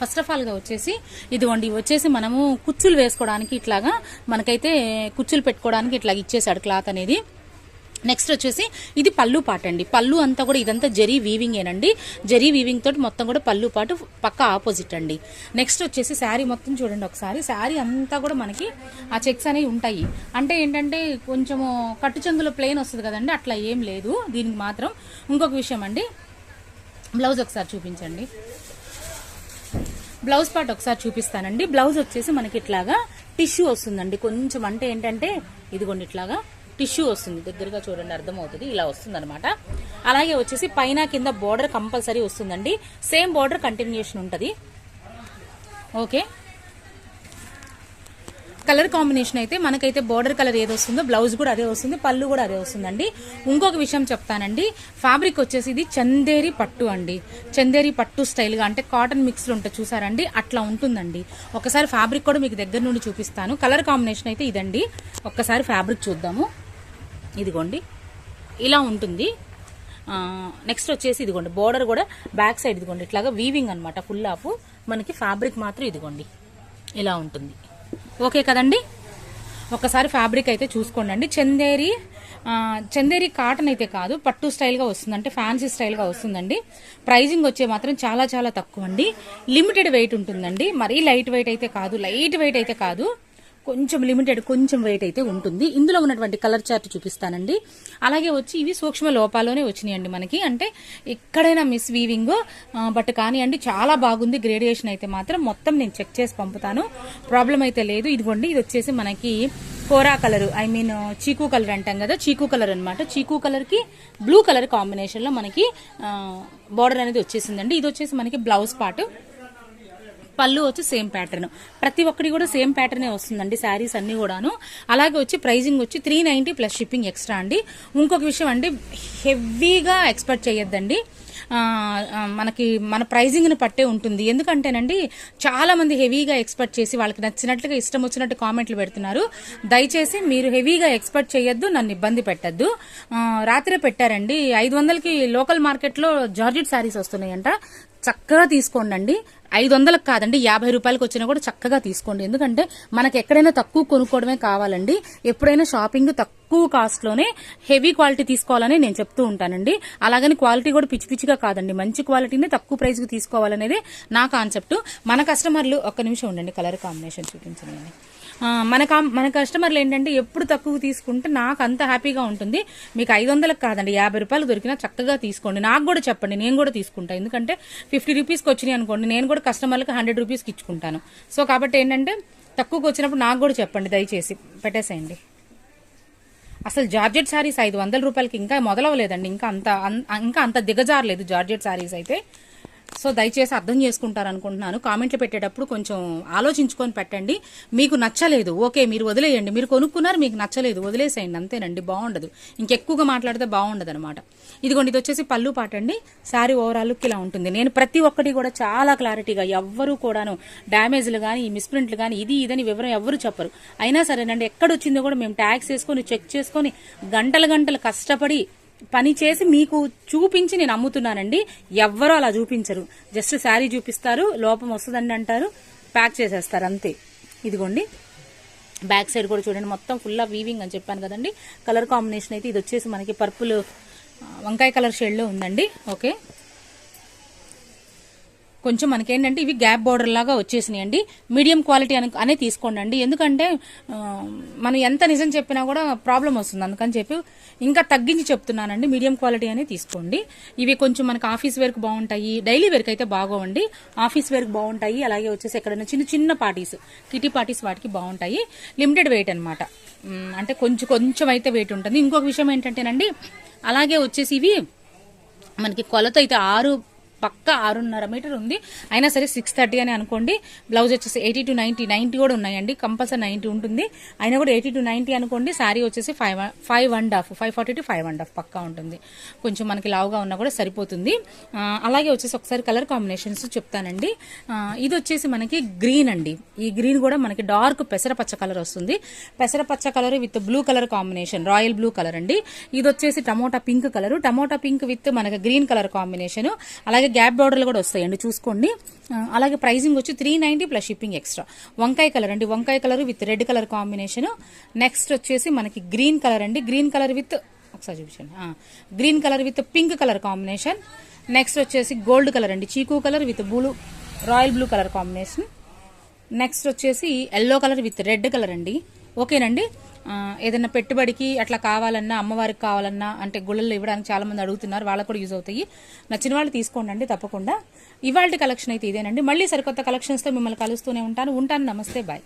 First of ఆల్గా వచ్చేసి ఇదిగోండి వచ్చేసి మనము కుచ్చులు వేసుకోవడానికి ఇట్లాగా మనకైతే కుచ్చులు పెట్టుకోవడానికి ఇట్లా ఇచ్చేసాడు క్లాత్ అనేది. నెక్స్ట్ వచ్చేసి ఇది పళ్ళు పాట అండి. పళ్ళు అంతా కూడా ఇదంతా జరీ వీవింగేనండి జరీ వీవింగ్ తోటి మొత్తం కూడా పళ్ళు పాటు పక్క ఆపోజిట్ అండి. నెక్స్ట్ వచ్చేసి శారీ మొత్తం చూడండి ఒకసారి. శారీ అంతా కూడా మనకి ఆ చెక్స్ అనేవి ఉంటాయి. అంటే ఏంటంటే కొంచెము కట్టు చెంగులో ప్లెయిన్ వస్తుంది కదండి అట్లా ఏం లేదు. దీనికి మాత్రం ఇంకొక విషయం అండి. బ్లౌజ్ ఒకసారి చూపించండి. బ్లౌజ్ పార్ట్ ఒకసారి చూపిస్తానండి. బ్లౌజ్ వచ్చేసి మనకి ఇట్లాగా టిష్యూ వస్తుందండి. కొంచెం అంటే ఏంటంటే ఇదిగోండి ఇట్లాగా టిష్యూ వస్తుంది. దగ్గరగా చూడండి అర్థమవుతుంది. ఇలా వస్తుంది అనమాట అలాగే వచ్చేసి పైన కింద బోర్డర్ కంపల్సరీ వస్తుందండి. సేమ్ బోర్డర్ కంటిన్యూషన్ ఉంటుంది. ఓకే కలర్ కాంబినేషన్ అయితే మనకైతే బోర్డర్ కలర్ ఏది వస్తుందో బ్లౌజ్ కూడా అదే వస్తుంది పళ్ళు కూడా అదే వస్తుందండి. ఇంకొక విషయం చెప్తానండి. ఫ్యాబ్రిక్ వచ్చేసి ఇది చందేరి పట్టు అండి. చందేరి పట్టు స్టైల్గా అంటే కాటన్ మిక్స్లు ఉంటాయి చూసారండి అట్లా ఉంటుందండి. ఒకసారి ఫ్యాబ్రిక్ కూడా మీకు దగ్గర నుండి చూపిస్తాను. కలర్ కాంబినేషన్ అయితే ఇదండి. ఒక్కసారి ఫ్యాబ్రిక్ చూద్దాము. ఇదిగోండి. ఇలా ఉంటుంది. నెక్స్ట్ వచ్చేసి ఇదిగోండి బోర్డర్ కూడా బ్యాక్ సైడ్ ఇదిగోండి. ఇట్లాగా వీవింగ్ అనమాట ఫుల్ ఆఫ్ మనకి ఫ్యాబ్రిక్ మాత్రం ఇదిగోండి. ఇలా ఉంటుంది. ఓకే కదండి? ఒకసారి ఫ్యాబ్రిక్ అయితే చూసుకోండి అండి చందేరి చందేరి కాటన్ అయితే కాదు పట్టు స్టైల్గా వస్తుంది అంటే ఫ్యాన్సీ స్టైల్గా వస్తుందండి. ప్రైజింగ్ వచ్చే మాత్రం చాలా చాలా తక్కువ అండి లిమిటెడ్ వెయిట్ ఉంటుందండి. మరీ లైట్ వెయిట్ అయితే కాదు లైట్ వెయిట్ అయితే కాదు. కొంచెం లిమిటెడ్ కొంచెం వెయిట్ అయితే ఉంటుంది. ఇందులో ఉన్నటువంటి కలర్ చార్ట్ చూపిస్తానండి. అలాగే వచ్చి ఇవి సూక్ష్మ లోపాలోనే వచ్చినాయండి మనకి. అంటే ఎక్కడైనా మిస్ వీవింగ్ బట్ కానీ అండి చాలా బాగుంది. గ్రేడియేషన్ అయితే మాత్రం మొత్తం నేను చెక్ చేసి పంపుతాను. ప్రాబ్లం అయితే లేదు. ఇదిగోండి ఇది వచ్చేసి మనకి కోరా కలర్ ఐ మీన్ చీకు కలర్ అంటాం కదా చీకు కలర్ అనమాట చీకు కలర్కి బ్లూ కలర్ కాంబినేషన్లో మనకి బార్డర్ అనేది వచ్చేసిందండి. ఇది వచ్చేసి మనకి బ్లౌజ్ పార్ట్ పళ్ళు వచ్చి సేమ్ ప్యాటర్న్. ప్రతి ఒక్కటి కూడా సేమ్ ప్యాటర్నే వస్తుందండి శారీస్ అన్ని కూడాను. అలాగే వచ్చి ప్రైజింగ్ వచ్చి three ninety plus shipping extra అండి. ఇంకొక విషయం అండి హెవీగా ఎక్స్పెక్ట్ చేయొద్దండి. మనకి మన ప్రైజింగ్ని పట్టే ఉంటుంది. ఎందుకంటేనండి చాలా మంది హెవీగా ఎక్స్పెక్ట్ చేసి వాళ్ళకి నచ్చినట్లుగా ఇష్టం వచ్చినట్టు కామెంట్లు పెడుతున్నారు. దయచేసి మీరు హెవీగా ఎక్స్పెక్ట్ చేయొద్దు నన్ను ఇబ్బంది పెట్టద్దు. రాత్రే పెట్టారండి. ఐదు వందలకి లోకల్ మార్కెట్లో జార్జెట్ శారీస్ వస్తున్నాయంట. చక్కగా తీసుకోండి అండి ఐదు వందలకు కాదండి యాభై రూపాయలకు వచ్చినా కూడా చక్కగా తీసుకోండి. ఎందుకంటే మనకి ఎక్కడైనా తక్కువ కొనుక్కోవడమే కావాలండి. ఎప్పుడైనా షాపింగ్ తక్కువ కాస్ట్లోనే హెవీ క్వాలిటీ తీసుకోవాలని నేను చెప్తూ ఉంటానండి. అలాగని క్వాలిటీ కూడా పిచ్చి పిచ్చిగా కాదండి. మంచి క్వాలిటీనే తక్కువ ప్రైస్కి తీసుకోవాలనేది నా కాన్సెప్ట్. మన కస్టమర్లు ఒక్క నిమిషం ఉండండి కలర్ కాంబినేషన్ చూపించండి. మన మన కస్టమర్లు ఏంటంటే ఎప్పుడు తక్కువ తీసుకుంటే నాకు అంత హ్యాపీగా ఉంటుంది. మీకు ఐదు వందలకు కాదండి యాభై రూపాయలు దొరికినా చక్కగా తీసుకోండి. నాకు కూడా చెప్పండి నేను కూడా తీసుకుంటాను ఎందుకంటే ఫిఫ్టీ రూపీస్కి వచ్చినాయి అనుకోండి నేను కూడా కస్టమర్లకు హండ్రెడ్ రూపీస్కి ఇచ్చుకుంటాను. సో కాబట్టి ఏంటంటే తక్కువకి వచ్చినప్పుడు నాకు కూడా చెప్పండి దయచేసి పెట్టేసేయండి. అసలు జార్జెట్ శారీస్ ఐదు వందల రూపాయలకి ఇంకా మొదలవలేదండి ఇంకా అంత ఇంకా అంత దిగజారలేదు జార్జెట్ శారీస్ అయితే. సో దయచేసి అర్థం చేసుకుంటారు అనుకుంటున్నాను కామెంట్లు పెట్టేటప్పుడు కొంచెం ఆలోచించుకొని పెట్టండి. మీకు నచ్చలేదు ఓకే మీరు వదిలేయండి. మీరు కొనుక్కున్నారు మీకు నచ్చలేదు వదిలేసేయండి. అంతేనండి బాగుండదు. ఇంకెక్కువగా మాట్లాడితే బాగుండదు అనమాట ఇదిగోండి ఇది వచ్చేసి పళ్ళు పాట అండి. శారీ ఓవరాల్ లుక్ ఇలా ఉంటుంది. నేను ప్రతి ఒక్కటి కూడా చాలా క్లారిటీగా ఎవ్వరూ కూడాను డ్యామేజ్లు కానీ మిస్ప్రింట్లు కానీ ఇది ఇదని వివరం ఎవ్వరు చెప్పరు. అయినా సరేనండి ఎక్కడొచ్చిందో కూడా మేము ట్యాగ్స్ వేసుకొని చెక్ చేసుకొని గంటలు గంటలు కష్టపడి పని చేసి మీకు చూపించి నేను అమ్ముతున్నానండి. ఎవ్వరూ అలా చూపించరు. జస్ట్ శారీ చూపిస్తారు లోపం వస్తుందండి అంటారు ప్యాక్ చేసేస్తారు అంతే. ఇదిగోండి. బ్యాక్ సైడ్ కూడా చూడండి మొత్తం ఫుల్ ఆఫ్ వీవింగ్ అని చెప్పాను కదండి. కలర్ కాంబినేషన్ అయితే ఇది వచ్చేసి మనకి పర్పుల్ వంకాయ కలర్ షేడ్లో ఉందండి. ఓకే కొంచెం మనకేంటంటే ఇవి గ్యాప్ బార్డర్ లాగా వచ్చేసినాయి అండి మీడియం క్వాలిటీ అని అనే తీసుకోండి అండి ఎందుకంటే మనం ఎంత నిజం చెప్పినా కూడా ప్రాబ్లం వస్తుంది. అందుకని చెప్పి ఇంకా తగ్గించి చెప్తున్నానండి. మీడియం క్వాలిటీ అనే తీసుకోండి. ఇవి కొంచెం మనకు ఆఫీస్ వేర్కి బాగుంటాయి. డైలీ వేర్కి అయితే బాగోండి ఆఫీస్ వేర్కి బాగుంటాయి. అలాగే వచ్చేసి ఎక్కడైనా చిన్న చిన్న పార్టీస్ కిటీ పార్టీస్ వాటికి బాగుంటాయి. లిమిటెడ్ వెయిట్ అనమాట అంటే కొంచెం కొంచెం అయితే వెయిట్ ఉంటుంది. ఇంకొక విషయం ఏంటంటేనండి అలాగే వచ్చేసి ఇవి మనకి కొలత అయితే ఆరు పక్క ఆరున్నర మీటర్ ఉంది. అయినా సరే సిక్స్ థర్టీ అని అనుకోండి బ్లౌజ్ వచ్చేసి ఎయిటీ టు నైన్టీ నైన్టీ కూడా ఉన్నాయండి. కంపల్సరీ నైన్టీ ఉంటుంది. అయినా కూడా ఎయిటీ టు నైన్టీ అనుకోండి శారీ వచ్చేసి five five and half five forty two five and half పక్కా ఉంటుంది. కొంచెం మనకి లావుగా ఉన్నా కూడా సరిపోతుంది. అలాగే వచ్చేసి ఒకసారి కలర్ కాంబినేషన్స్ చెప్తానండి. ఇది వచ్చేసి మనకి గ్రీన్ అండి. ఈ గ్రీన్ కూడా మనకి డార్క్ పెసరపచ్చ కలర్ వస్తుంది. పెసరపచ్చ colour with blue colour combination royal blue colour అండి. ఇది వచ్చేసి tomato pink colour tomato pink with మనకి గ్రీన్ కలర్ కాంబినేషన్ అలాగే గ్యాప్ బార్డర్లు కూడా వస్తాయండి చూసుకోండి. అలాగే ప్రైసింగ్ వచ్చి three ninety plus shipping extra వంకాయ కలర్ అండి వంకాయ colour with red colour combination next వచ్చేసి మనకి గ్రీన్ కలర్ అండి. గ్రీన్ కలర్ విత్ ఒకసారి చూపించండి. Green colour with pink colour combination next వచ్చేసి గోల్డ్ కలర్ అండి. చీకు colour with blue royal blue colour combination next వచ్చేసి yellow colour with red colour అండి. ఓకేనండి ఏదైనా పెట్టుబడికి అట్లా కావాలన్నా అమ్మవారికి కావాలన్నా అంటే గుళ్ళల్లో ఇవ్వడానికి చాలా మంది అడుగుతున్నారు వాళ్ళకు కూడా యూజ్ అవుతాయి. నచ్చిన వాళ్ళు తీసుకోండి అండి తప్పకుండా. ఇవాళ కలెక్షన్ అయితే ఇదేనండి. మళ్ళీ సరికొత్త కలెక్షన్స్తో మిమ్మల్ని కలుస్తూనే ఉంటాను. ఉంటాను. నమస్తే. బాయ్.